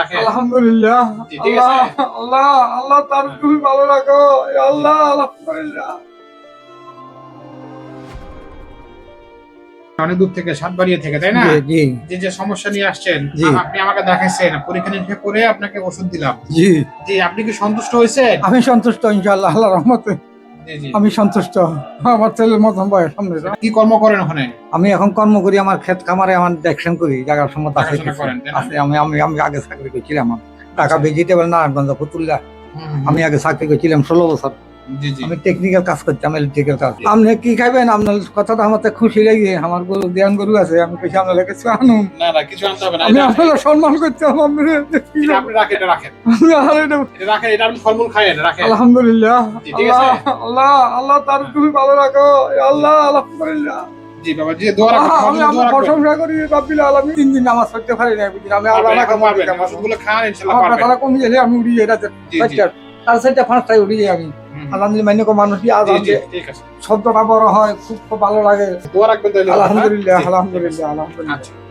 আলহামদুলিল্লাহ। আল্লাহ আল্লাহ আল্লাহ তার তুমি ভালো রাখো। আল্লাহ আলহামদুলিল্লাহ। অনেক দূর থেকে সাতবাড়িয়া থেকে তাই না? যে যে সমস্যা নিয়ে আসছেন। আপনি আমাকে দেখাইছেন পরীক্ষা নিরীক্ষা করে আপনাকে ওষুধ দিলাম। জি। জি আপনি কি সন্তুষ্ট হয়েছেন? আমি সন্তুষ্ট ইনশাআল্লাহ আল্লাহ রহমতে। আমি সন্তুষ্ট। আমার ছেলের মতন বয়স সামনে কি কর্ম করেন ওখানে? আমি এখন কর্ম করি আমার ক্ষেত খামারে আমার দেখছেন করি জায়গার সময় আছে দেখাশোনা? আছে আমি আমি আমি আগে চাকরি করছিলাম। টাকা ভেজিটেবল নারায়ণগঞ্জ ফতুল্লা আমি আগে চাকরি করছিলাম ষোলো বছর। আমি টেকনিক্যাল কাজ করতাম ইলেকট্রিক্যাল কাজ আপনি কি খাইবেন? আপনার কথাটা আমার তো খুশি লাগে। আমার গরু গরু আছে আমি কইছি আপনার কিছু আনুন। না না কিছু আনতে হবে না আমি আপনার সম্মান আপনি এটা আপনি রাখেন রাখেন। রাখেন এটা আপনি ফলমূল খাইয়েন রাখেন। আলহামদুলিল্লাহ। আল্লাহ আল্লাহ তার তুমি ভালো রাখো। আল্লাহ আলহামদুলিল্লাহ। আমি সবার জন্য আমার দোয়া রাখবেন প্রশংসা করি রাব্বিল আলামিন। তিন দিন নামাজ পড়তে পারি না। বুঝলি আমি আল্লাহ পারবেন, না এখন পারবেন। কামাই ওষুধগুলো খান ইনশাআল্লাহ আমার পারবেন। ব্যথাটা কমে গেলে আমি উড়ি এটা যাই আমি। আলহামদুলিল্লাহ মানুষ আজ শব্দটা বড় হয় খুব ভালো লাগে। আলহামদুলিল্লাহ আলহামদুলিল্লাহ আলহামদুলিল্লাহ। আচ্ছা।